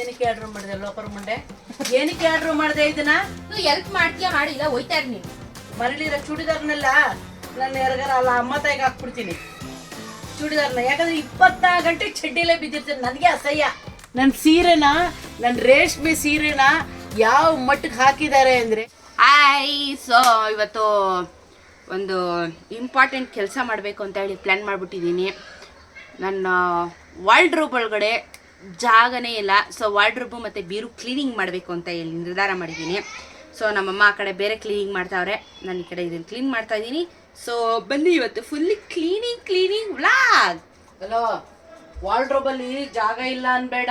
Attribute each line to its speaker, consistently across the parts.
Speaker 1: ಏನಕ್ಕೆ ಆರ್ಡರ್ ಮಾಡಿದೆ ಲೋಪರ್ ಮುಂಡೆ ಏನಕ್ಕೆ ಆರ್ಡರ್ ಮಾಡಿದೆ ಇದನ್ನ?
Speaker 2: ನೀವು ಎಲ್ಪ್ ಮಾಡ್ತೀಯ ಮಾಡಿಲ್ಲ ಹೋಯ್ತಾ ಇರ್ ನೀನು.
Speaker 1: ಮರಳಿರೋ ಚೂಡಿದಾರ್ನೆಲ್ಲ ನನ್ನ ಯಾರಿಗಾರ ಅಲ್ಲ ಅಮ್ಮ ತಾಯಿಗೆ ಹಾಕ್ಬಿಡ್ತೀನಿ. ಚೂಡಿದಾರ್ನ. ಯಾಕಂದ್ರೆ ಇಪ್ಪತ್ನಾಲ್ಕು ಗಂಟೆ ಚಡ್ಡಿಲೇ ಬಿದ್ದಿರ್ತೀನಿ ನನಗೆ ಅಸಹ್ಯ. ನನ್ನ ಸೀರೆನ ನನ್ನ ರೇಷ್ಮೆ ಸೀರೆನ ಯಾವ ಮಟ್ಟಕ್ಕೆ ಹಾಕಿದ್ದಾರೆ ಅಂದರೆ?
Speaker 2: ಆಯ್ ಸೊ ಇವತ್ತು ಒಂದು ಇಂಪಾರ್ಟೆಂಟ್ ಕೆಲಸ ಮಾಡಬೇಕು ಅಂತ ಹೇಳಿ ಪ್ಲ್ಯಾನ್ ಮಾಡಿಬಿಟ್ಟಿದ್ದೀನಿ. ನನ್ನ ವಾಲ್ಡ್ರೋಬ್ ಒಳಗಡೆ ಜಾಗನೇ ಇಲ್ಲ. ಸೊ ವಾಲ್ಡ್ರೋಬು ಮತ್ತು ಬೀರು ಕ್ಲೀನಿಂಗ್ ಮಾಡಬೇಕು ಅಂತ ಹೇಳಿ ನಿರ್ಧಾರ ಮಾಡಿದ್ದೀನಿ. ಸೊ ನಮ್ಮಮ್ಮ ಆ ಕಡೆ ಬೇರೆ ಕ್ಲೀನಿಂಗ್ ಮಾಡ್ತಾವ್ರೆ. ನಾನು ಈ ಕಡೆ ಇದನ್ನು ಕ್ಲೀನ್ ಮಾಡ್ತಾ ಇದ್ದೀನಿ. ಸೊ ಬನ್ನಿ ಇವತ್ತು fully cleaning cleaning vlog
Speaker 1: hello ವಾರ್ಡ್ರೋಬಲ್ಲಿ ಜಾಗ ಇಲ್ಲ ಅನ್ಬೇಡ.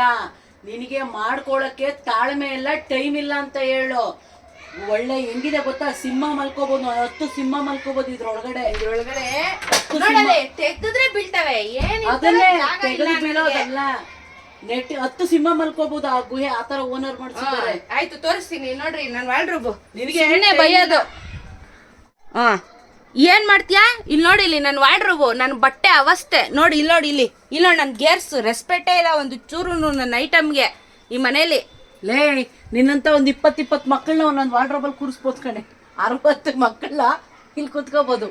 Speaker 1: ನಿನಗೆ ಮಾಡ್ಕೊಳ್ಳೋಕ್ಕೆ ತಾಳ್ಮೆ ಇಲ್ಲ ಟೈಮ್ ಇಲ್ಲ ಅಂತ ಹೇಳು. ಒಳ್ಳೆ ಹೆಂಗಿದೆ ಗೊತ್ತಾ? ಸಿಂಹ ಮಲ್ಕೋಬಹುದು ಹತ್ತು ಸಿಂಹ ಮಲ್ಕೋಬಹುದು ಇದ್ರೊಳಗಡೆ.
Speaker 2: ಇದ್ರೊಳಗಡೆ ತೆಗೆದ್ರೆ ಬೀಳ್ತವೆ. ಏನ್
Speaker 1: ಅದನ್ನೇ ತೆಗೆದು ಬೀಳೋದಲ್ಲ. ನೆಟ್ ಹತ್ತು ಸಿಂಹ ಮಲ್ಕೋಬಹುದು ಆ ಗುಹೆ ಆತರ ಓನರ್ ಮಾಡ್ಸಿದ್ದಾರೆ.
Speaker 2: ಆಯ್ತು ತೋರಿಸ್ತೀನಿ. ನೋಡ್ರಿ ನಾನು ವಾಲ್ಡ್ರೋಬು
Speaker 1: ನಿನಗೆ
Speaker 2: ಎಣ್ಣೆ ಬೈಯೋದು. ಹಾ ಏನ್ ಮಾಡ್ತೀಯಾ? ಇಲ್ಲಿ ನೋಡಿ ಇಲ್ಲಿ ನನ್ನ ವಾಡ್ರೂಬು ನನ್ನ ಬಟ್ಟೆ ಅವಸ್ಥೆ. ನೋಡಿ ಇಲ್ಲಿ ನೋಡಿ ಇಲ್ಲಿ. ಇಲ್ಲ ನನ್ನ ಗೇರ್ಸ್ ರೆಸ್ಪೆಕ್ಟೇ ಇಲ್ಲ ಒಂದು ಚೂರು ನನ್ನ ಐಟಮ್ಗೆ ಈ ಮನೇಲಿ.
Speaker 1: ಲೇ ನಿನ್ನಂತ ಒಂದು ಇಪ್ಪತ್ ಇಪ್ಪತ್ ಮಕ್ಕಳನ್ನ ಒಂದೊಂದು ವಾರ್ಡ್ರೋಬಲ್ ಕೂರಿಸ್ಬೋದು ಕಣೆ. ಅರವತ್ತು ಮಕ್ಕಳ ಇಲ್ಲಿ ಕುತ್ಕೋಬಹುದು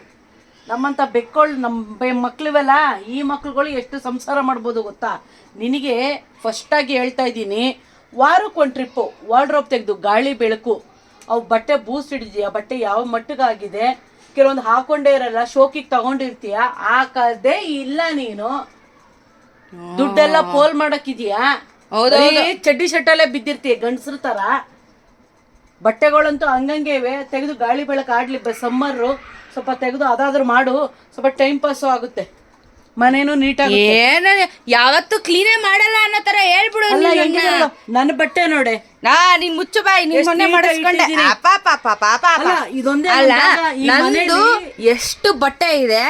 Speaker 1: ನಮ್ಮಂತ ಬೆಕ್ಕೊಳ್ಳು ನಮ್ಮ ಮಕ್ಳಿವೆಲ್ಲ ಈ ಮಕ್ಳುಗಳು ಎಷ್ಟು ಸಂಸಾರ ಮಾಡ್ಬೋದು ಗೊತ್ತಾ? ನಿನಗೆ ಫಸ್ಟಾಗಿ ಹೇಳ್ತಾ ಇದ್ದೀನಿ ವಾರಕ್ಕೆ ಒಂದು ಟ್ರಿಪ್ಪು ವಾರ್ಡ್ರೋಬ್ ತೆಗೆದು ಗಾಳಿ ಬೆಳಕು. ಅವು ಬಟ್ಟೆ ಬೂಸ್ಟ್ ಹಿಡಿದೀಯ? ಬಟ್ಟೆ ಯಾವ ಮಟ್ಟಿಗಾಗಿದೆ ಕೆಲವೊಂದು ಹಾಕೊಂಡೇ ಇರಲ್ಲ ಶೋಕಿಗೆ ತಗೊಂಡಿರ್ತೀಯ? ಹಾಕದೇ ಇಲ್ಲ ನೀನು. ದುಡ್ಡೆಲ್ಲ ಪೋಲ್ ಮಾಡಕ್ಕಿದ್ಯಾ? ಚಡ್ಡಿ ಶಟ್ಟಲ್ಲೇ ಬಿದ್ದಿರ್ತೀಯ ಗಂಡಸ್ರ ತರ? ಬಟ್ಟೆಗಳಂತೂ ಹಂಗಂಗೆ ಇವೆ ತೆಗೆದು ಗಾಳಿ ಬೆಳಕು ಆಡ್ಲಿ ಸಮ್ಮರು ಸ್ವಲ್ಪ ತೆಗೆದು ಅದಾದ್ರೂ ಮಾಡು. ಸ್ವಲ್ಪ ಟೈಮ್ ಪಾಸು ಆಗುತ್ತೆ. ಮನೇನು ನೀಟಾಗಿ
Speaker 2: ಏನ ಯಾವತ್ತು ಕ್ಲೀನೇ ಮಾಡಲ್ಲ ಅನ್ನೋ ತರ ಹೇಳ್ಬಿಡು ನನ್ನ.
Speaker 1: ಬಟ್ಟೆ ನೋಡೆ.
Speaker 2: ನಾ ನೀನ್ ಮುಚ್ಚು ಬಾಯಿ ನೀನ್
Speaker 1: ಎಷ್ಟ್
Speaker 2: ಮೊನ್ನೆ ಮಾಡಿಸ್ಕೊಂಡೆ. ಪಾಪ
Speaker 1: ಇದೊಂದೇ
Speaker 2: ಅಲ್ಲ ನಂದು ಎಷ್ಟು ಬಟ್ಟೆ ಇದೆ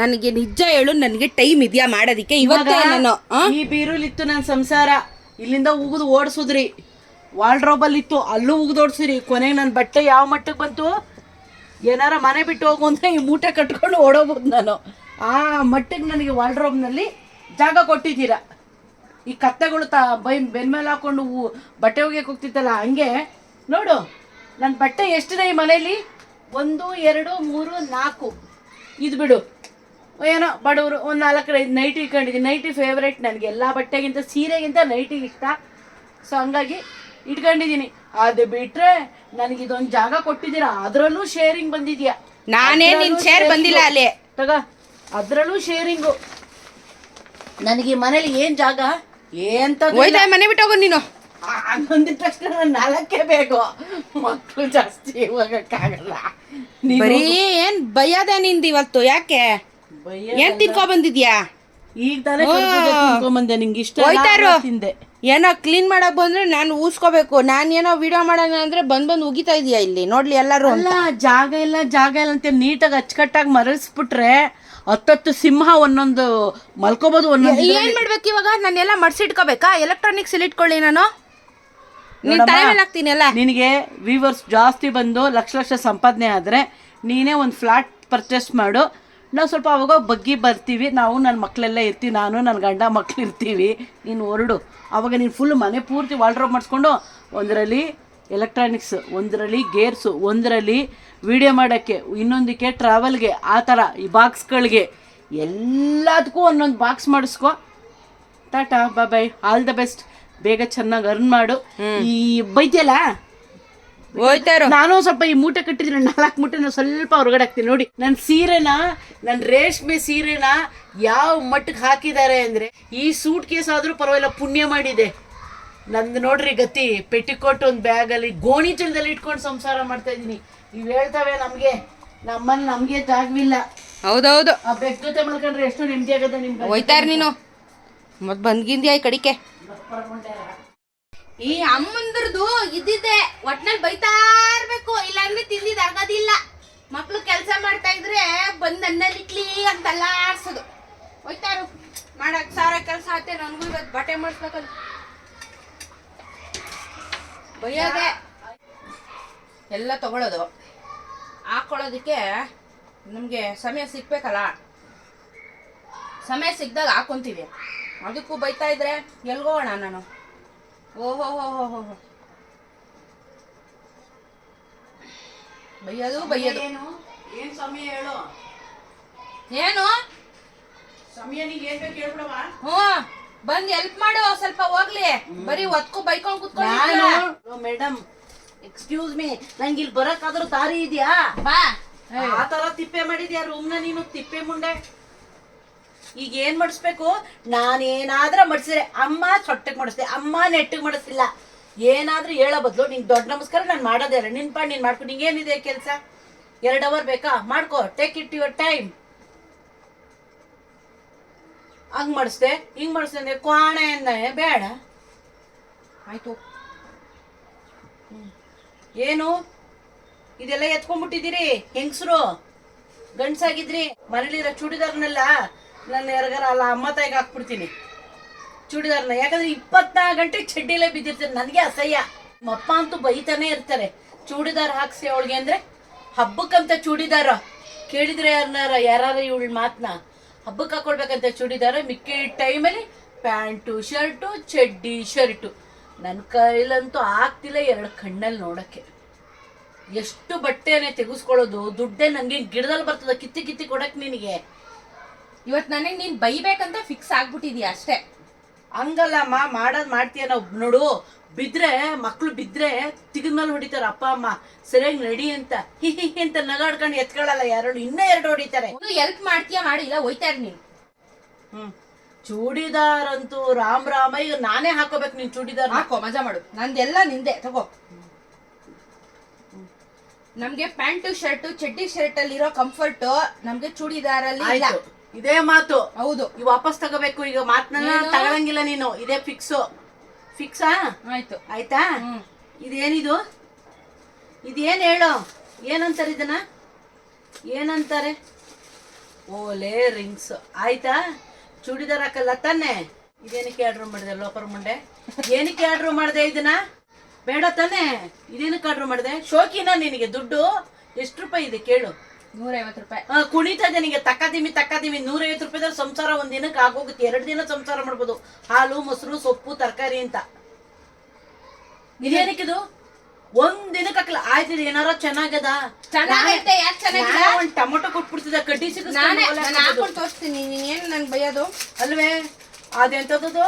Speaker 2: ನನಗೆ ನಿಜ ಹೇಳು ನನಗೆ ಟೈಮ್ ಇದೆಯಾ ಮಾಡೋದಿಕ್ಕೆ? ಇವಾಗ ನಾನು
Speaker 1: ಈ ಬೀರುಲಿತ್ತು ನನ್ನ ಸಂಸಾರ. ಇಲ್ಲಿಂದ ಉಗಿದು ಓಡಿಸಿದ್ರಿ. ವಾಲ್ಡ್ರೋಬಲ್ ಇತ್ತು ಅಲ್ಲೂ ಉಗಿದು ಓಡಿಸಿರಿ ಕೊನೆಗೆ ನನ್ನ ಬಟ್ಟೆ ಯಾವ ಮಟ್ಟಕ್ಕೆ ಬಂತು? ಏನಾರ ಮನೆ ಬಿಟ್ಟು ಹೋಗು ಅಂದ್ರೆ ಈ ಮೂಟೆ ಕಟ್ಕೊಂಡು ಓಡೋಗ್ಬೋದು ನಾನು. ಆ ಮಟ್ಟಿಗೆ ನನಗೆ ವಾರ್ಡ್ರೋಬ್ನಲ್ಲಿ ಜಾಗ ಕೊಟ್ಟಿದ್ದೀರಾ. ಈ ಕತ್ತೆಗಳು ತ ಬೈ ಬೆನ್ಮೇಲೆ ಹಾಕೊಂಡು ಬಟ್ಟೆ ಒಗೆಯಕ್ಕೆ ಹೋಗ್ತಿತ್ತಲ್ಲ ಹಂಗೆ. ನೋಡು ನನ್ನ ಬಟ್ಟೆ ಎಷ್ಟಿದೆ ಈ ಮನೇಲಿ? ಒಂದು, ಎರಡು, ಮೂರು, ನಾಲ್ಕು. ಇದು ಬಿಡು. ಏನೋ ಬಡವರು, ಒಂದು ನಾಲ್ಕು ಐದು ನೈಟಿ ಇಟ್ಕೊಂಡಿದ್ದೀನಿ. ನೈಟಿ ಫೇವ್ರೇಟ್ ನನಗೆ. ಎಲ್ಲ ಬಟ್ಟೆಗಿಂತ, ಸೀರೆಗಿಂತ ನೈಟಿಗೆ ಇಷ್ಟ. ಸೊ ಹಂಗಾಗಿ ಇಟ್ಕೊಂಡಿದ್ದೀನಿ. ಅದು ಬಿಟ್ರೆ ನನಗೆ ಇದೊಂದು ಜಾಗ ಕೊಟ್ಟಿದ್ದೀರಾ? ಅದರಲ್ಲೂ ಶೇರಿಂಗ್ ಬಂದಿದ್ಯಾ?
Speaker 2: ನಾನೇ ನಿನ್ ಶೇರ್ ಬಂದಿಲ್ಲ ಅಲ್ಲಿ.
Speaker 1: ತಗ ಅದರಲ್ಲೂ ಶೇರಿಂಗು ನನಗೆ ಈ ಮನೇಲಿ ಏನ್ ಜಾಗ? ಏನ್
Speaker 2: ಹೋಯ್ತಾ ಮನೆ ಬಿಟ್ಟು ಹೋಗು ನೀನು.
Speaker 1: ಅಂದಿದ ತಕ್ಷಣ ನಾನು ನಾಲ್ಕೇ ಬೇಕು. ಮಕ್ಕಳು ಜಾಸ್ತಿ ಹೋಗಕ್ಕಾಗಲ್ಲ
Speaker 2: ಬರೀ ಏನ್ ನಿಂದು ಇವತ್ತು ಯಾಕೆ? ಏನ್ ತಿನ್ಕೊ ಬಂದಿದ್ಯಾ?
Speaker 1: ಈಗ ತಾನೇ ತಿನ್ಕೊಂಬಂದೆ ನಿಂಗೆ ಇಷ್ಟ ಅಲ್ಲ,
Speaker 2: ಹೋಯ್ತಾ ಇರು.
Speaker 1: ಅಲ್ಲ ತಿಂದೆ.
Speaker 2: ಏನೋ ಕ್ಲೀನ್ ಮಾಡಕ್ ಬಂದ್ರೆ ನಾನು ಊಸ್ಕೋಬೇಕು. ನಾನು ಏನೋ ವಿಡಿಯೋ ಮಾಡೋಣ ಅಂದ್ರೆ ಬಂದ್ ಬಂದ್ ಉಗಿತಾ ಇದೀಯಾ ಇಲ್ಲಿ? ನೋಡ್ಲಿ ಎಲ್ಲರೂ
Speaker 1: ಅಲ್ಲ ಜಾಗ ಇಲ್ಲ ಜಾಗ ಇಲ್ಲ ಅಂತ ನೀಟಾಗಿ ಅಚ್ಚುಕಟ್ಟಾಗಿ ಮರಳಿಸ್ಬಿಟ್ರೆ ಹತ್ತತ್ತು ಸಿಂಹ ಒಂದೊಂದು ಮಲ್ಕೋಬಹುದು ಒಂದೊಂದು
Speaker 2: ಏನ್ ಮಾಡ್ಬೇಕು ಇವಾಗ? ನಾನೆಲ್ಲ ಮಡ್ಸಿಟ್ಕೋಬೇಕಾ? ಎಲೆಕ್ಟ್ರಾನಿಕ್ಸ್ ಇಲ್ಲಿ ಇಟ್ಕೊಳ್ಳಿ ನಾನು. ನಿನ್ ತಲೆ ಮೇಲೆ ಹಾಕ್ತೀನಿ ಅಲ್ಲ
Speaker 1: ನಿನಗೆ ವೀವರ್ಸ್ ಜಾಸ್ತಿ ಬಂದು ಲಕ್ಷ ಲಕ್ಷ ಸಂಪಾದನೆ ಆದರೆ ನೀನೇ ಒಂದು ಫ್ಲಾಟ್ ಪರ್ಚೇಸ್ ಮಾಡು. ನಾವು ಸ್ವಲ್ಪ ಅವಾಗ ಬಗ್ಗಿ ಬರ್ತೀವಿ. ನಾವು ನನ್ನ ಮಕ್ಕಳೆಲ್ಲ ಇರ್ತೀವಿ. ನಾನು ನನ್ನ ಗಂಡ ಮಕ್ಳು ಇರ್ತೀವಿ. ನೀನು ಹೊರಡು. ಅವಾಗ ನೀನು ಫುಲ್ ಮನೆ ಪೂರ್ತಿ ವಾಲ್ಡ್ರಾಪ್ ಮಾಡಿಸ್ಕೊಂಡು ಒಂದರಲ್ಲಿ ಎಲೆಕ್ಟ್ರಾನಿಕ್ಸ್ ಒಂದರಲ್ಲಿ ಗೇರ್ಸು ಒಂದರಲ್ಲಿ ವಿಡಿಯೋ ಮಾಡೋಕ್ಕೆ ಇನ್ನೊಂದಕ್ಕೆ ಟ್ರಾವೆಲ್ಗೆ ಆ ಥರ ಈ ಬಾಕ್ಸ್ಗಳಿಗೆ ಎಲ್ಲದಕ್ಕೂ ಒಂದೊಂದು box ಮಾಡಿಸ್ಕೊ. Tata bye all the best ಬೇಗ ಚೆನ್ನಾಗಿ ಅರ್ನ್ ಮಾಡು. ಈ ಬೈತಿಯಲ್ಲ ನಾನು ಸ್ವಲ್ಪ ಈ ಮೂಟೆ ಕಟ್ಟಿದ್ರೆ ನಾಲ್ಕು ಮೂಟೆನ ಸ್ವಲ್ಪ ಹೊರಗಡೆ ಹಾಕ್ತೀನಿ. ನೋಡಿ ನನ್ನ ಸೀರೆನ ನನ್ನ ರೇಷ್ಮೆ ಸೀರೆನ ಯಾವ ಮಟ್ಟಕ್ಕೆ ಹಾಕಿದ್ದಾರೆ ಅಂದ್ರೆ ಈ ಸೂಟ್ ಕೇಸ್ ಆದ್ರೂ ಪರವಾಗಿಲ್ಲ ಪುಣ್ಯ ಮಾಡಿದೆ. ನಂದು ನೋಡ್ರಿ ಗತಿ ಪೆಟ್ಟಿಕೋಟ್ ಒಂದು ಬ್ಯಾಗಲ್ಲಿ ಗೋಣಿ ಚೀಲದಲ್ಲಿ ಇಟ್ಕೊಂಡು ಸಂಸಾರ ಮಾಡ್ತಾ ಇದ್ದೀನಿ. ಇವು ಹೇಳ್ತವೆ ನಮಗೆ ನಮ್ಮಲ್ಲಿ ನಮಗೆ ಜಾಗವಿಲ್ಲ.
Speaker 2: ಹೌದೌದು.
Speaker 1: ಆ ಬೆಕ್ ಜೊತೆ ಮಲ್ಕೊಂಡ್ರೆ ಎಷ್ಟು ನೆಮ್ಮದಿ ಆಗದ ನಿಮ್ಗೆ.
Speaker 2: ಹೋಯ್ತಾರೆ ಇರು ನೀನು. ಮತ್ತೆ ಬಂದ್ಗಿಂದ್ಯಾ ಈ ಕಡಿಕೆ? ಈ ಅಮ್ಮಂದ್ರದ್ದು ಇದ್ದಿದ್ದೆ. ಒಟ್ನಲ್ಲಿ ಬೈತಾ ಇರ್ಬೇಕು. ಇಲ್ಲಾಂದ್ರೆ ತಿಂದಿದ್ ಆಗೋದಿಲ್ಲ. ಮಕ್ಳು ಕೆಲಸ ಮಾಡ್ತಾ ಇದ್ರೆ ಬಂದ್ ಇಟ್ಲಿ ಅಂತಲ್ಲ ಆಡ್ಸೋದು ಹೋಯ್ತಾರು ಮಾಡಕ್ ಸಾರ ಕೆಲಸ ಆತೆ. ನನಗೂ ಇವತ್ತು ಬಟ್ಟೆ ಮಾಡಿಸ್ಬೇಕಲ್ಲ ಬೈಯೋದೆ. ಎಲ್ಲ ತಗೊಳ್ಳೋದು ಹಾಕೊಳ್ಳೋದಕ್ಕೆ ನಮಗೆ ಸಮಯ ಸಿಗ್ಬೇಕಲ್ಲ. ಸಮಯ ಸಿಕ್ಕಿದಾಗ ಹಾಕೊಂತೀವಿ. ಅದಕ್ಕೂ ಬೈತಾ ಇದ್ರೆ ಎಲ್ಗೋಣ ನಾನು. ಓಹೋ ಹೋ ಹೋ ಹೋ. ಬೈಯೋದು ಬೈಯೋದು.
Speaker 1: ಏನು? ಏನ್ ಸಮಯ ಹೇಳು?
Speaker 2: ಏನು?
Speaker 1: ಸಮಯ ನೀಗ್ ಏನ್ ಬೇಕು ಹೇಳ್ಬಿಡವಾ
Speaker 2: ಹ್ಞೂ. ಬಂದ್ ಹೆಲ್ಪ್ ಮಾಡು ಸ್ವಲ್ಪ ಹೋಗ್ಲಿ. ಬರೀ ಒತ್ಕೊ ಬೈಕೊಂಡ್ ಕುತ್ಕೊಂಡು
Speaker 1: ಮೇಡಮ್ ಎಕ್ಸ್ಕ್ಯೂಸ್ ಮೀ ನಂಗೆ ಇಲ್ಲಿ ಬರಕ್ಕಾದ್ರೂ ದಾರಿ ಇದೆಯಾ?
Speaker 2: ಬಾ.
Speaker 1: ಆ ತರ ತಿಪ್ಪೆ ಮಾಡಿದ್ಯಾ ರೂಮ್ನ ನೀನು? ತಿಪ್ಪೆ ಮುಂಡೆ? ಈಗ ಏನ್ ಮಾಡಿಸ್ಬೇಕು? ನಾನೇನಾದ್ರೂ ಮಡಿಸಿದ್ರೆ ಅಮ್ಮ ಸೊಟ್ಟಕ್ಕೆ ಮಾಡಿಸ್ದೆ, ಅಮ್ಮ ನೆಟ್ಟಿಗೆ ಮಾಡಿಸ್ತಿಲ್ಲ ಏನಾದ್ರೂ ಹೇಳೋ ಬದಲು ನಿಂಗೆ ದೊಡ್ಡ ನಮಸ್ಕಾರ ನಾನು ಮಾಡೋದೇ ಇಲ್ಲ. ನಿನ್ ಪಾಡ್ ನೀನ್ ಮಾಡ್ಕೊ, ನಿಂಗೇನಿದೆ ಕೆಲಸ? ಎರಡು ಅವರ್ ಬೇಕಾ? ಮಾಡ್ಕೋ ಟೇಕ್ ಇಟ್ ಯುವರ್ ಟೈಮ್ ಹಂಗ್ ಮಾಡಿಸ್ದೆ, ಹಿಂಗ್ ಮಾಡಿಸ್ದೆ ಅಂದ್ರೆ ಕ್ವಾಣೆ ಬೇಡ.
Speaker 2: ಆಯ್ತು.
Speaker 1: ಏನು? ಇದೆಲ್ಲ ಎತ್ಕೊಂಡ್ಬಿಟ್ಟಿದ್ದೀರಿ, ಹೆಂಗಸರು? ಗಂಡ್ಸಾಗಿದ್ರಿ? ಮನೇಲಿರೋ ಚೂಡಿದಾರ್ನೆಲ್ಲ ನಾನು ಯಾರಿಗಾರ ಅಲ್ಲ, ಅಮ್ಮ ತಾಯಿಗೆ ಹಾಕ್ಬಿಡ್ತೀನಿ. ಚೂಡಿದಾರ್ನ. ಯಾಕಂದ್ರೆ ಇಪ್ಪತ್ನಾಲ್ಕು ಗಂಟೆ ಚಡ್ಡಿಲೇ ಬಿದ್ದಿರ್ತಾರೆ. ನನಗೆ ಅಸಹ್ಯ. ಅಪ್ಪ ಅಂತೂ ಬೈತಾನೆ ಇರ್ತಾರೆ. ಚೂಡಿದಾರ್ ಹಾಕ್ಸಿ ಅವಳಿಗೆ ಅಂದ್ರೆ, ಹಬ್ಬಕ್ಕಂತ ಚೂಡಿದಾರ. ಕೇಳಿದ್ರೆ ಯಾರನ್ನಾರ ಯಾರು ಇವಳ ಮಾತನ್ನ ಹಬ್ಬಕ್ಕೆ ಹಾಕೊಳ್ಬೇಕಂತ ಚೂಡಿದಾರ. ಮಿಕ್ಕಿ ಟೈಮಲ್ಲಿ ಪ್ಯಾಂಟು, ಶರ್ಟು, ಚಡ್ಡಿ, ಶರ್ಟು. ನನ್ನ ಕೈಲಂತೂ ಆಗ್ತಿಲ್ಲ ಎರಡು ಕಣ್ಣಲ್ಲಿ ನೋಡಕ್ಕೆ. ಎಷ್ಟು ಬಟ್ಟೆನೆ ತೆಗೆಸ್ಕೊಳ್ಳೋದು. ದುಡ್ಡೇ ನನಗೆ ಗಿಡದಲ್ಲಿ ಬರ್ತದೆ. ಕಿತ್ತಿ ಕಿತ್ತಿ ಕೊಡಕ್ಕೆ ನಿನಗೆ.
Speaker 2: ಇವತ್ ನನಗೆ ನೀನ್ ಬೈಬೇಕಂತ ಫಿಕ್ಸ್ ಆಗ್ಬಿಟ್ಟಿದ್ಯಾ ಅಷ್ಟೇ.
Speaker 1: ಹಂಗಲ್ಲಮ್ಮ ಮಾಡೋದ್ ಮಾಡ್ತೀಯ ನಾವು ನೋಡು. ಬಿದ್ರೆ ಮಕ್ಳು ಬಿದ್ರೆ ತಿಗದ್ಮೇಲೆ ಹೊಡಿತಾರೆ ಅಪ್ಪ ಅಮ್ಮ ಸರಿಯಾಗಿ ನಡಿ ಅಂತ. ಹಿ ಹಿ ಹಿ ಅಂತ ನಗಾಡ್ಕೊಂಡು ಎತ್ಕೊಳ್ಳಲ್ಲ ಯಾರು ಇನ್ನೂ ಎರಡು ಹೊಡಿತಾರೆ.
Speaker 2: ನೀವು ಹೆಲ್ಪ್ ಮಾಡ್ತೀಯಾ ಮಾಡಿಲ್ಲ ಹೋಯ್ತಾ ಇರ್ ನೀನ್.
Speaker 1: ಹ್ಮ್. ಚೂಡಿದಾರ್ ಅಂತೂ ರಾಮ್ ರಾಮ. ಈಗ ನಾನೇ ಹಾಕೋಬೇಕು ನೀನ್ ಚೂಡಿದಾರ್.
Speaker 2: ಹಾಕೋ ಮಜಾ ಮಾಡು. ನಂದೆಲ್ಲ ನಿಂದೆ. ತಗೋ. ನಮ್ಗೆ ಪ್ಯಾಂಟು ಶರ್ಟು ಚಡ್ಡಿ ಶರ್ಟ್ ಅಲ್ಲಿರೋ ಕಂಫರ್ಟ್ ನಮ್ಗೆ ಚೂಡಿದಾರಲ್ಲಿ ಇಲ್ಲ.
Speaker 1: ಇದೇ ಮಾತು.
Speaker 2: ಹೌದು.
Speaker 1: ಈ ವಾಪಸ್ ತಗೋಬೇಕು ಈಗ ಮಾತನ್ನ
Speaker 2: ಏನು?
Speaker 1: ತಗೊಳಂಗಿಲ್ಲ ನೀನು. ಇದೇ ಫಿಕ್ಸ್ ಫಿಕ್ಸಾ
Speaker 2: ಆಯ್ತು.
Speaker 1: ಆಯ್ತಾ?
Speaker 2: ಹ್ಮ್.
Speaker 1: ಇದೇನಿದು? ಇದೇನ್ ಹೇಳು? ಏನಂತಾರೆ ಇದನ್ನ? ಏನಂತಾರೆ? ಓಲೆ ರಿಂಗ್ಸ್ ಆಯ್ತಾ? ಚೂಡಿದಾರ್ ಹಾಕಲ್ಲ ತಾನೆ? ಇದೇನಕ್ಕೆ ಆರ್ಡ್ರ್ ಮಾಡಿದೆ ಲೋಪರ್ ಮುಂಡೆ ಏನಕ್ಕೆ ಆರ್ಡ್ರ್ ಮಾಡಿದೆ ಇದನ್ನ? ಬೇಡ ತಾನೆ? ಇದೇನಕ್ಕೆ ಆರ್ಡ್ರ್ ಮಾಡಿದೆ? ಶೋಕಿನ ನಿನಗೆ ದುಡ್ಡು? ಎಷ್ಟು ರೂಪಾಯಿ ಇದೆ ಕೇಳು.
Speaker 2: ನೂರೈವತ್ತು ರೂಪಾಯಿ.
Speaker 1: ಆ, ಕುಣಿತಾ ಇದೆ ನಿನಗೆ ತಕ್ಕದಿಮಿ ತಕ್ಕದಿಮಿ ನೂರೈವತ್ತು ರೂಪಾಯಿದಲ್ಲಿ ಸಂಸಾರ ಒಂದ್ ದಿನಕ್ಕೆ ಆಗೋಗುತ್ತೆ. ಎರಡು ದಿನ ಸಂಸಾರ ಮಾಡ್ಬೋದು. ಹಾಲು ಮೊಸರು ಸೊಪ್ಪು ತರಕಾರಿ ಅಂತ. ಇದೇನಕ್ಕಿದು ಒಂದ್ ದಿನಕ್ಕೆ ಹಾಕಲ್ಲ ಆಯ್ತು ಇದು ಏನಾರ ಚೆನ್ನಾಗದ.
Speaker 2: ಚೆನ್ನಾಗೈತೆ ಯಾಕೆ ಚೆನ್ನಾಗಿಲ್ಲ
Speaker 1: ನಾನೇ ಒಂದ್ ಟೊಮೊಟೊ ಕೊಟ್ಬಿಡ್ತಿದ ಕಡ್ಡಿ ಸಿಗಿಸ್ಕೊಂಡು
Speaker 2: ನಾನೇ
Speaker 1: ಒಲೆ
Speaker 2: ನಾನು
Speaker 1: ಹಾಕೋದು.
Speaker 2: ಹಾಕೊಂಡು ತೋರಿಸ್ತೀನಿ. ನೀನ್ ಏನು ನನ್ ಬೈಯೋದು?
Speaker 1: ಅಲ್ವೇ? ಅದೆಂತದ್ದು?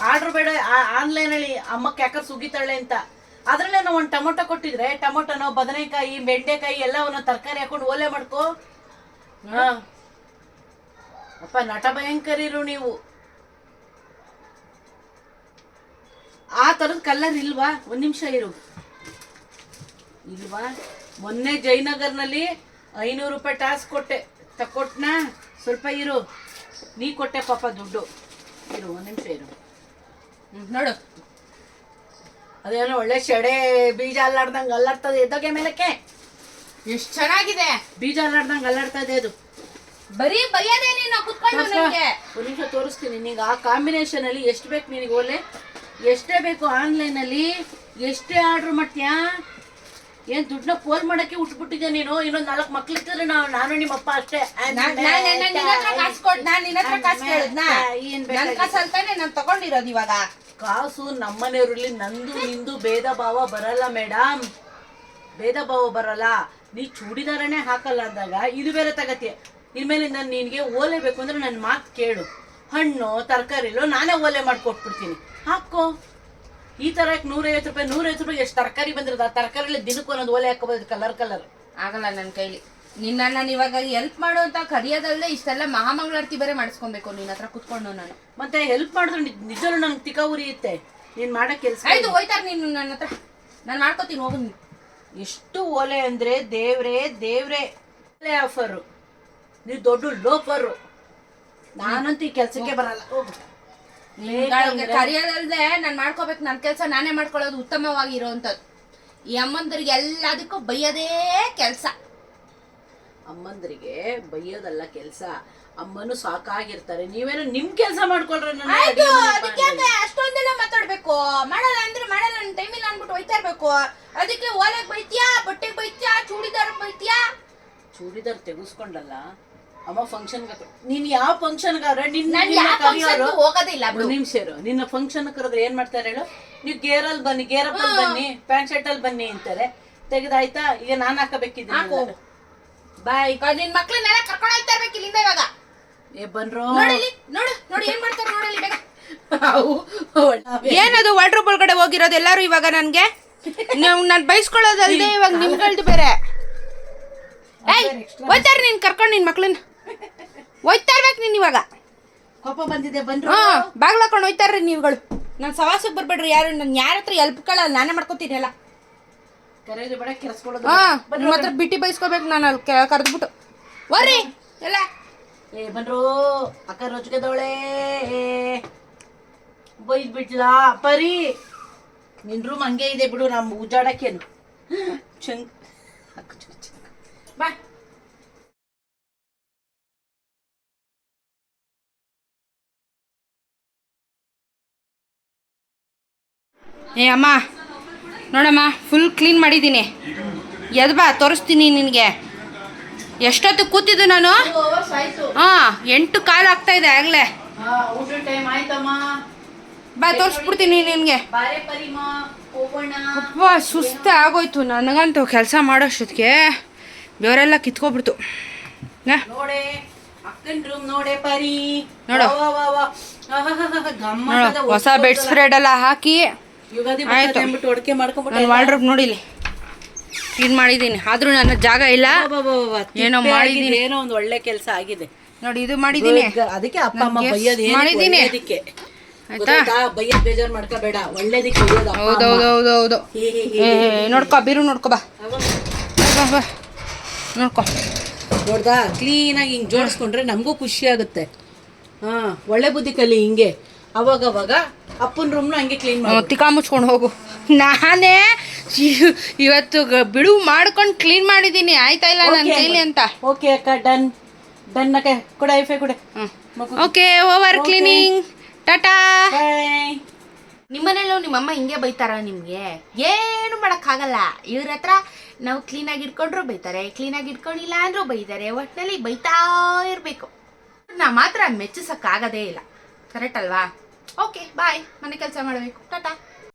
Speaker 1: ಆರ್ಡರ್ ಬೇಡ. ಆನ್ಲೈನ್ ಅಲ್ಲಿ ಅಮ್ಮ ಕ್ಯಾಕರ್ ಸುಗಿತಾಳೆ ಅಂತ. ಅದ್ರಲ್ಲೇ ನಾವು ಒಂದು ಟೊಮೊಟೊ ಕೊಟ್ಟಿದ್ರೆ, ಟೊಮೊಟೊನೋ, ಬದನೆಕಾಯಿ, ಬೆಂಡೆಕಾಯಿ ಎಲ್ಲವನ್ನು ತರಕಾರಿ ಹಾಕೊಂಡು ಓಲೆ ಮಾಡ್ಕೋ. ಹಾ. ಅಪ್ಪ, ನಟ ಭಯಂಕರಿರು ನೀವು. ಆ ತರದ ಕಲರ್ ಇಲ್ವಾ? ಒಂದ್ ನಿಮಿಷ ಇರು. ಇಲ್ವಾ? ಮೊನ್ನೆ ಜಯನಗರ್ನಲ್ಲಿ ಐನೂರು ರೂಪಾಯಿ ಟಾಸ್ ಕೊಟ್ಟೆ. ತಕ್ಕೊಟ್ನ ಸ್ವಲ್ಪ ಇರು. ನೀ ಕೊಟ್ಟೆ ಪಾಪ ದುಡ್ಡು. ಇರು, ಒಂದ್ ನಿಮಿಷ ಇರು.
Speaker 2: ನೋಡು.
Speaker 1: ಅದೇನೋ ಒಳ್ಳೆ ಶೆಡೆ ಬೀಜ ಅಲ್ಲಾಡ್ದಂಗೆ ಅಲ್ಲಾಡ್ತದೆ. ಎದ್ದೋಗೆ ಮೇಲಕ್ಕೆ?
Speaker 2: ಎಷ್ಟು ಚೆನ್ನಾಗಿದೆ.
Speaker 1: ಬೀಜ ಅಲ್ಲಾಡ್ದಂಗೆ ಅಲ್ಲಾಡ್ತಾ ಇದೆ ಅದು.
Speaker 2: ಬರೀ ಬೈಯೋದೇ ನೀನು ಕುತ್ಕೊಂಡು ನನಗೆ
Speaker 1: ಒಂದ್ ನಿಮಿಷ ತೋರಿಸ್ತೀನಿ. ನಿಂಗೆ ಆ ಕಾಂಬಿನೇಷನ್ ಅಲ್ಲಿ ಎಷ್ಟು ಬೇಕು ನಿನಗೆ ಓಲೆ? ಎಷ್ಟೇ ಬೇಕು ಆನ್ಲೈನ್ ಅಲ್ಲಿ? ಎಷ್ಟೇ ಆರ್ಡರ್ ಮಾಡ್ತೀಯಾ? ಏನ್ ದುಡ್ಡನ್ನ ಪೋಲ್ ಮಾಡಕ್ಕೆ ಉಟ್ಬಿಟ್ಟಿದೆ ನೀನು? ಇನ್ನೊಂದ್ ನಾಲ್ಕು ಮಕ್ಳು ಇದ್ರೆ ನಾವು ನಾನು ನಿಮ್ಮಪ್ಪ ಅಷ್ಟೇ.
Speaker 2: ಕಾಸ್ ಕೊಡ್ ನಾನು ನಿನ್ನ ಹತ್ರ ಕಾಸು ಕೇಳಿದ್ನಾ?
Speaker 1: ಏನ್
Speaker 2: ನನ್ ಕಾಸು ಅಂತಾನೆ ನಾನು ತಗೊಂಡಿರೋದು ಇವಾಗ.
Speaker 1: ಕಾಸು ನಮ್ಮನೆಯವರಲ್ಲಿ ನಂದು, ನಿಂದು ಭೇದ ಭಾವ ಬರಲ್ಲ ಮೇಡಮ್ ಭೇದ ಭಾವ ಬರಲ್ಲ. ನೀ ಚೂಡಿದಾರನೇ ಹಾಕಲ್ಲ ಅಂದಾಗ ಇದು ಬೇರೆ ತಗತಿ. ಇನ್ಮೇಲೆ ನಾನು ನಿನಗೆ ಓಲೆ ಬೇಕು ಅಂದ್ರೆ ನನ್ನ ಮಾತು ಕೇಳು. ಹಣ್ಣು, ತರಕಾರಿಲೋ ನಾನೇ ಓಲೆ ಮಾಡ್ಕೊಟ್ಬಿಡ್ತೀನಿ. ಹಾಕೋ. ಈ ತರ ನೂರೈವತ್ತು ರೂಪಾಯಿ ನೂರೈವತ್ತು ರೂಪಾಯಿ ಎಷ್ಟು ತರಕಾರಿ ಬಂದಿರೋದು? ಆ ತರಕಾರಿಲಿ ದಿನಕ್ಕೆ ಒಂದೊಂದು ಓಲೆ ಹಾಕೋಬೋದು ಕಲರ್ ಕಲರ್
Speaker 2: ಆಗಲ್ಲ ನನ್ನ ಕೈಲಿ. ನಿನ್ನ ನಾನು ಇವಾಗ ಹೆಲ್ಪ್ ಮಾಡು ಅಂತ ಕರಿಯೋದಲ್ಲದೆ ಇಷ್ಟೆಲ್ಲ ಮಹಾಮಂಗಳಾರತಿ ಬೇರೆ ಮಾಡಿಸ್ಕೊಬೇಕು. ನಿನ್ನ ಹತ್ರ ಕುತ್ಕೊಂಡು ನಾನು.
Speaker 1: ಮತ್ತೆ ಹೆಲ್ಪ್ ಮಾಡಿದ್ರು ನಿಜಲು ನಿಜವೂ ನಂಗೆ ತಿಕ್ಕ ಉರಿಯುತ್ತೆ ನೀನ್ ಮಾಡೋ ಕೆಲಸ
Speaker 2: ಆಯ್ತು ಹೋಯ್ತಾರೆ ನೀನು ನನ್ನ ಹತ್ರ. ನಾನು ಮಾಡ್ಕೋತೀನಿ ಹೋಗು ನೀನು.
Speaker 1: ಎಷ್ಟು ಓಲೆ ಅಂದ್ರೆ ದೇವ್ರೆ ದೇವ್ರೆ. ಓಲೆ ಆಫರು ನೀವು ದೊಡ್ಡ ಲೋಫರು ನಾನಂತೂ ಈ ಕೆಲ್ಸಕ್ಕೆ ಬರಲ್ಲ. ಹೋಗು.
Speaker 2: ಕರಿಯೋದಲ್ದೆ ನಾನು ಮಾಡ್ಕೋಬೇಕು ನನ್ನ ಕೆಲಸ ನಾನೇ ಮಾಡ್ಕೊಳ್ಳೋದು ಉತ್ತಮವಾಗಿರೋವಂಥದ್ದು ಈ ಅಮ್ಮಂದ್ರಿಗೆ ಎಲ್ಲದಕ್ಕೂ ಬೈಯೋದೇ ಕೆಲಸ.
Speaker 1: ಅಮ್ಮಂದ್ರಿಗೆ ಬೈಯೋದಲ್ಲ ಕೆಲ್ಸ. ಅಮ್ಮನು ಸಾಕಾಗಿರ್ತಾರೆ. ನೀವೇನೋ ನಿಮ್ ಕೆಲ್ಸ ಮಾಡ್ಕೊಳ್ರೆ ನನ್ನ
Speaker 2: ಆಯ್ತು
Speaker 1: ಅಡಿಗೆ ಮನೆ
Speaker 2: ಅದಕ್ಕೆ ಯಾಕೆ ಅಷ್ಟೊಂದೆಲ್ಲ ಮಾತಾಡ್ಬೇಕು. ಮಾಡಲ್ಲ ಅಂದ್ರೆ ಮಾಡಲ್ಲ ನನ್ನ ಟೈಮಿಲ್ಲ ಅನ್ಬಿಟ್ಟು ಹೋಯ್ತಾ ಇರ್ಬೇಕು. ಅದಕ್ಕೆ ಓಲೆಗ್ ಬೈತ್ಯಾ ಬಟ್ಟೆಗೆ ಬೈತ್ಯಾ ಚೂಡಿದಾರ್ ಬೈತ್ಯಾ?
Speaker 1: ಚೂಡಿದಾರ್ ತೆಗೆಸ್ಕೊಂಡಲ್ಲ. ಅಮ್ಮ ಫಂಕ್ಷನ್ ನೀನ್ ಯಾವ ಫಂಕ್ಷನ್ ನಿನ್ನ
Speaker 2: ನಾನು
Speaker 1: ನಿನ್ನ
Speaker 2: ಯಾವ
Speaker 1: ಕರಿಯೋರು
Speaker 2: ಫಂಕ್ಷನ್ಗೂ ಹೋಗೋದೇ ಇಲ್ಲ ಬಿಡು.
Speaker 1: ಒಂದ್ ನಿಮಿಷ ಇರು. ನಿನ್ನ ಫಂಕ್ಷನ್ ಕರೆದ್ರೆ ಏನ್ ಮಾಡ್ತಾರೆ ಹೇಳು? ನೀವು ಗೇರಲ್ಲಿ ಬನ್ನಿ ಗೇರಪ್ಪಲ್ಲಿ ಬನ್ನಿ ಪ್ಯಾಂಟ್ ಶರ್ಟ್ ಅಲ್ಲಿ ಬನ್ನಿ ಅಂತಾರೆ. ತೆಗೆದಾಯ್ತಾ? ಈಗ ನಾನ್ ಹಾಕಬೇಕಿದ್ದೀನಿ ಬಾಯ್.
Speaker 2: ನಿನ್ ಮಕ್ಳನ್ನೆಲ್ಲ ಕರ್ಕೊಂಡು ಹೋಗ್ತಾ ಇರ್ಬೇಕು ಇಲ್ಲಿಂದ ಇವಾಗ.
Speaker 1: ಏ ಬನ್ರೋ.
Speaker 2: ನೋಡಿ ಇಲ್ಲಿ, ನೋಡು ನೋಡಿ ಏನ್ ಮಾಡ್ತಾರೆ ನೋಡಲಿ ಬೇಗ.
Speaker 1: ಅವು ಒಳ್ಳೆ-
Speaker 2: ಏನದು ವಾರ್ಡ್ರೋಬ್ ಒಳಗಡೆ ಹೋಗಿರೋದು ಎಲ್ಲರೂ ಇವಾಗ ನನ್ಗೆ? ನೀವು ನಾನು ಬೈಸ್ಕೊಳ್ಳೋದಲ್ದೆ ಇವಾಗ ನಿಮ್ಗಳ್ದು ಬೇರೆ. ಏಯ್ ಹೋಯ್ತಾರ ನೀನ್ ಕರ್ಕೊಂಡು ನಿನ್ ಮಕ್ಳನ್ನ. ಹೋಯ್ತಾ ಇರ್ಬೇಕು ನೀನ್ ಇವಾಗ.
Speaker 1: ಕೋಪ ಬಂದಿದೆ ಬನ್ರೋ.
Speaker 2: ಹಾ ಬಾಗ್ಲಾಕೊಂಡು ಹೋಯ್ತಾರ್ರಿ ನೀವುಗಳು. ನಾನು ಸವಾಸಕ್ಕೆ ಬರ್ಬೇಡ್ರಿ ಯಾರು ನಾನು ಯಾರ ಹತ್ರ ಎಲ್ಪ್ ಕೇಳಲ್ಲ ನಾನೇ ಮಾಡ್ಕೋತೀನಿ ಎಲ್ಲ. ಹಾ
Speaker 1: ಬೇಡ.
Speaker 2: ನಿಮ್ಮ ಹತ್ರ ಬಿಟ್ಟಿ ಬೈಸ್ಕೋಬೇಕು ನಾನು ಅಲ್ಲಿ ಕರೆದ್ಬಿಟ್ಟು. ಬರ್ರಿ ಎಲ್ಲ.
Speaker 1: ಏ ಬನ್ರೋ ಅಕ್ಕ ರೊಚ್ಕದವಳೆ ಬೈದ್ ಬಿಟ್ಲಾ ಪರಿ. ನಿನ್ ರೂಮ್ ಹಂಗೆ ಇದೆ ಬಿಡು ನಮ್ಮ ಉಜಾಡಕ್ಕೇನು ಚಂಗ್. ಅಕ್ಕ ಚಂಗ್ ಚಂಗ್. ಬಾ.
Speaker 2: ಏ ಅಮ್ಮ. ನೋಡಮ್ಮ ಫುಲ್ ಕ್ಲೀನ್ ಮಾಡಿದ್ದೀನಿ. ಎದ್ ಬಾ ತೋರಿಸ್ತೀನಿ ನಿನಗೆ. ಎಷ್ಟೊತ್ತು ಕೂತಿದ್ದು ನಾನು? ಹಾಂ ಎಂಟು ಕಾಲು ಆಗ್ತಾ ಇದೆ ಆಗಲೇ. ಬಾ ತೋರಿಸ್ಬಿಡ್ತೀನಿ ನಿನಗೆ. ಅಪ್ಪ ಸುಸ್ತು ಆಗೋಯ್ತು. ನನಗಂತೂ ಕೆಲಸ ಮಾಡೋಷ್ಟೊತ್ತಿಗೆ ಬೇವರೆಲ್ಲ ಕಿತ್ಕೊಬಿಡ್ತು.
Speaker 1: ನೋಡು
Speaker 2: ಹೊಸ ಬೆಡ್ ಸ್ಪ್ರೆಡ್ ಎಲ್ಲ ಹಾಕಿ ನಾನು ವಾರ್ಡ್ರೋಬ್ ನೋಡಿಲಿ ಕ್ಲೀನ್ ಮಾಡಿದ್ದೀನಿ. ಆದರೂ ನನ್ನ ಜಾಗ ಇಲ್ಲ. ಏನೋ ಮಾಡಿದೀನಿ.
Speaker 1: ಏನೋ ಒಂದು ಒಳ್ಳೆ ಕೆಲಸ ಆಗಿದೆ.
Speaker 2: ನೋಡಿ ಇದು ಮಾಡಿದ್ದೀನಿ.
Speaker 1: ಅದಕ್ಕೆ ಅಪ್ಪ ಅಮ್ಮ ಬೈಯೋದು ಅದಕ್ಕೆ
Speaker 2: ಮಾಡಿದೀನಿ.
Speaker 1: ಬೇಜಾರು ಮಾಡ್ಕೋಬೇಡ. ಒಳ್ಳೇದಕ್ಕೆ
Speaker 2: ಹೌದು. ನೋಡ್ಕೊ ಬೀರು ನೋಡ್ಕೊ ಬಾ. ನೋಡ್ಕೊ.
Speaker 1: ನೋಡ್ದಾ? ಕ್ಲೀನಾಗಿ ಹಿಂಗ್ ಜೋಡಿಸ್ಕೊಂಡ್ರೆ ನಮಗೂ ಖುಷಿ ಆಗುತ್ತೆ. ಹಾ ಒಳ್ಳೆ ಬುದ್ಧಿ ಕಲಿ ಹಿಂಗೆ. ಅವಾಗ ಅವಾಗ ಅಪ್ಪನ ರೂಮ್ನು ಹಂಗೆ ಕ್ಲೀನ್ ಮಾಡಿ.
Speaker 2: ತಿಕಾ ಮುಚ್ಕೊಂಡು ಹೋಗು. ನಾನೇ ಇವತ್ತು ಗ- ಬಿಡು ಮಾಡ್ಕೊಂಡು ಕ್ಲೀನ್ ಮಾಡಿದ್ದೀನಿ ಆಯ್ತಾ ಇಲ್ಲ ನನ್ನ ಕೈಲಿ ಅಂತ?
Speaker 1: ಓಕೆ ಅಕ್ಕ ಡನ್ ಡನ್ ಅಕ್ಕ. ಕೊಡ ಐಫೈ ಕೊಡೆ.
Speaker 2: ಓಕೆ ಓವರ್ ಕ್ಲೀನಿಂಗ್ ಟಾಟಾ ನಿಮ್ಮನೇಲೂ ನಿಮ್ಮಮ್ಮ ಹಿಂಗೆ ಬೈತಾರ ನಿಮಗೆ? ಏನು ಮಾಡೋಕ್ಕಾಗಲ್ಲ. ಇವ್ರ ಹತ್ರ ನಾವು ಕ್ಲೀನಾಗಿ ಇಟ್ಕೊಂಡ್ರು ಬೈತಾರೆ. ಕ್ಲೀನಾಗಿ ಇಟ್ಕೊಂಡಿಲ್ಲ ಅಂದ್ರೂ ಬೈತಾರೆ. ಒಟ್ಟಿನಲ್ಲಿ ಬೈತಾ ಇರಬೇಕು. ನಾ ಮಾತ್ರ ಮೆಚ್ಚಿಸೋಕ್ಕಾಗದೇ ಇಲ್ಲ. ಕರೆಕ್ಟ್ ಅಲ್ವಾ? ಓಕೆ ಬಾಯ್ ಮನೆ ಕೆಲಸ ಮಾಡಬೇಕು. ಟಾಟಾ